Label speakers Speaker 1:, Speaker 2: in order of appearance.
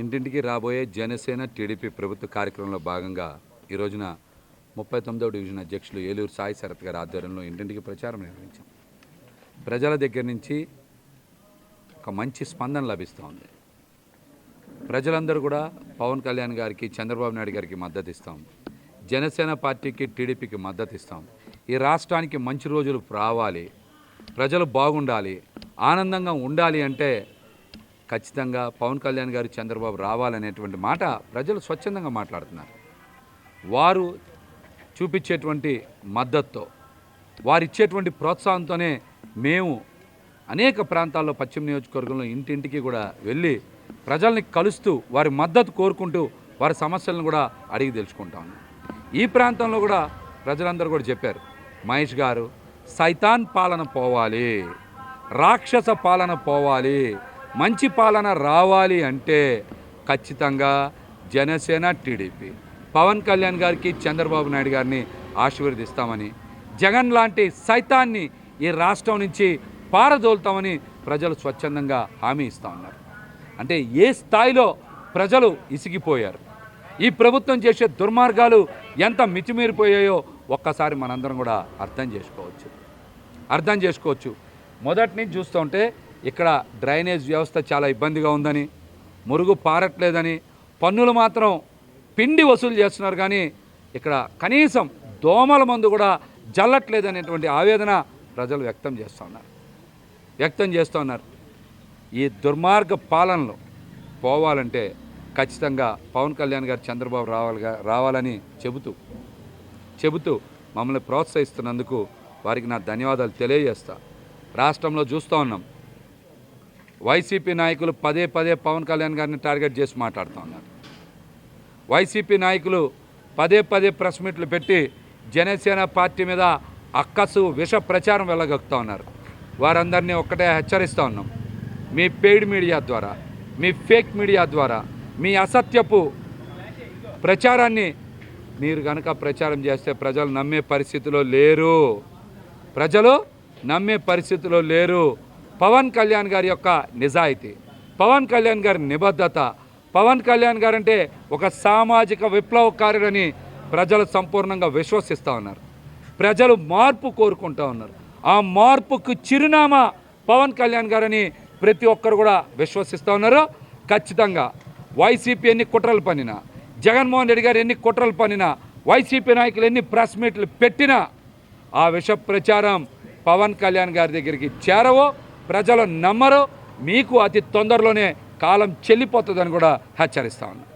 Speaker 1: ఇంటింటికి రాబోయే జనసేన టీడీపీ ప్రభుత్వ కార్యక్రమంలో భాగంగా ఈ రోజున ముప్పై తొమ్మిదవ డివిజన్ అధ్యక్షులు ఏలూరు సాయి శరత్ గారి ఆధ్వర్యంలో ఇంటింటికి ప్రచారం నిర్వహించాం ప్రజల దగ్గర నుంచి ఒక మంచి స్పందన లభిస్తోంది ప్రజలందరూ కూడా పవన్ కళ్యాణ్ గారికి చంద్రబాబు నాయుడు గారికి మద్దతు ఇస్తాం జనసేన పార్టీకి టీడీపీకి మద్దతు ఇస్తాం ఈ రాష్ట్రానికి మంచి రోజులు రావాలి. ప్రజలు బాగుండాలి. ఆనందంగా ఉండాలి అంటే ఖచ్చితంగా పవన్ కళ్యాణ్ గారు చంద్రబాబు రావాలనేటువంటి మాట ప్రజలు స్వచ్ఛందంగా మాట్లాడుతున్నారు. వారు చూపించేటువంటి మద్దతుతో వారిచ్చేటువంటి ప్రోత్సాహంతోనే మేము అనేక ప్రాంతాల్లో పశ్చిమ నియోజకవర్గంలో ఇంటింటికి కూడా వెళ్ళి ప్రజల్ని కలుస్తూ వారి మద్దతు కోరుకుంటూ వారి సమస్యలను కూడా అడిగి తెలుసుకుంటా ఈ ప్రాంతంలో కూడా ప్రజలందరూ కూడా చెప్పారు మహేష్ గారు సైతాన్ పాలన పోవాలి రాక్షస పాలన పోవాలి మంచి పాలన రావాలి అంటే ఖచ్చితంగా జనసేన టీడీపీ. పవన్ కళ్యాణ్ గారికి చంద్రబాబు నాయుడు గారిని ఆశీర్వదిస్తామని జగన్ లాంటి సైతాన్ని ఈ రాష్ట్రం నుంచి పారదోలుతామని ప్రజలు స్వచ్ఛందంగా హామీ ఇస్తా ఉన్నారు. అంటే ఏ స్థాయిలో ప్రజలు ఇసిగిపోయారు? ఈ ప్రభుత్వం చేసే దుర్మార్గాలు ఎంత మితిమీరిపోయాయో ఒక్కసారి మనందరం కూడా అర్థం చేసుకోవచ్చు. అర్థం చేసుకోవచ్చు. మొదటి నుంచి చూస్తుంటే ఇక్కడ డ్రైనేజ్ వ్యవస్థ చాలా ఇబ్బందిగా ఉందని మురుగు పారట్లేదని పన్నులు మాత్రం పిండి వసూలు చేస్తున్నారు కానీ ఇక్కడ కనీసం దోమల మందు కూడా జల్లట్లేదనేటువంటి ఆవేదన ప్రజలు వ్యక్తం చేస్తున్నారు వ్యక్తం చేస్తున్నారు ఈ దుర్మార్గ పాలనలో పోవాలంటే ఖచ్చితంగా పవన్ కళ్యాణ్ గారు చంద్రబాబు రావాలిగా రావాలని చెబుతూ చెబుతూ మమ్మల్ని ప్రోత్సహిస్తున్నందుకు వారికి నా ధన్యవాదాలు తెలియజేస్తా. రాష్ట్రంలో చూస్తూ ఉన్నాం. వైసీపీ నాయకులు పదే పదే పవన్ కళ్యాణ్ గారిని టార్గెట్ చేసి మాట్లాడుతూ ఉన్నారు. వైసీపీ నాయకులు పదే పదే ప్రెస్ మీట్లు పెట్టి జనసేన పార్టీ మీద అక్కసు విష ప్రచారం వెళ్ళగక్కుతూ ఉన్నారు. వారందరినీ ఒక్కటే హెచ్చరిస్తూ ఉన్నాం. మీ పెయిడ్ మీడియా ద్వారా మీ ఫేక్ మీడియా ద్వారా మీ అసత్యపు ప్రచారాన్ని మీరు కనుక ప్రచారం చేస్తే ప్రజలు నమ్మే పరిస్థితిలో లేరు. ప్రజలు నమ్మే పరిస్థితిలో లేరు. పవన్ కళ్యాణ్ గారి యొక్క నిజాయితీ పవన్ కళ్యాణ్ గారి నిబద్ధత. పవన్ కళ్యాణ్ గారు అంటే ఒక సామాజిక విప్లవకారుడని ప్రజలు సంపూర్ణంగా విశ్వసిస్తూ ఉన్నారు. ప్రజలు మార్పు కోరుకుంటూ ఉన్నారు. ఆ మార్పుకు చిరునామా పవన్ కళ్యాణ్ గారని ప్రతి ఒక్కరు కూడా విశ్వసిస్తూ ఉన్నారు. ఖచ్చితంగా వైసీపీ ఎన్ని కుట్రలు పనినా జగన్మోహన్ రెడ్డి గారు ఎన్ని కుట్రలు పనినా వైసీపీ నాయకులు ఎన్ని ప్రెస్ మీట్లు పెట్టినా ఆ విష ప్రచారం పవన్ కళ్యాణ్ గారి దగ్గరికి చేరవో ప్రజలు నమ్మరు. మీకు అతి తొందరలోనే కాలం చెల్లిపోతుందని కూడా హెచ్చరిస్తా ఉన్నాను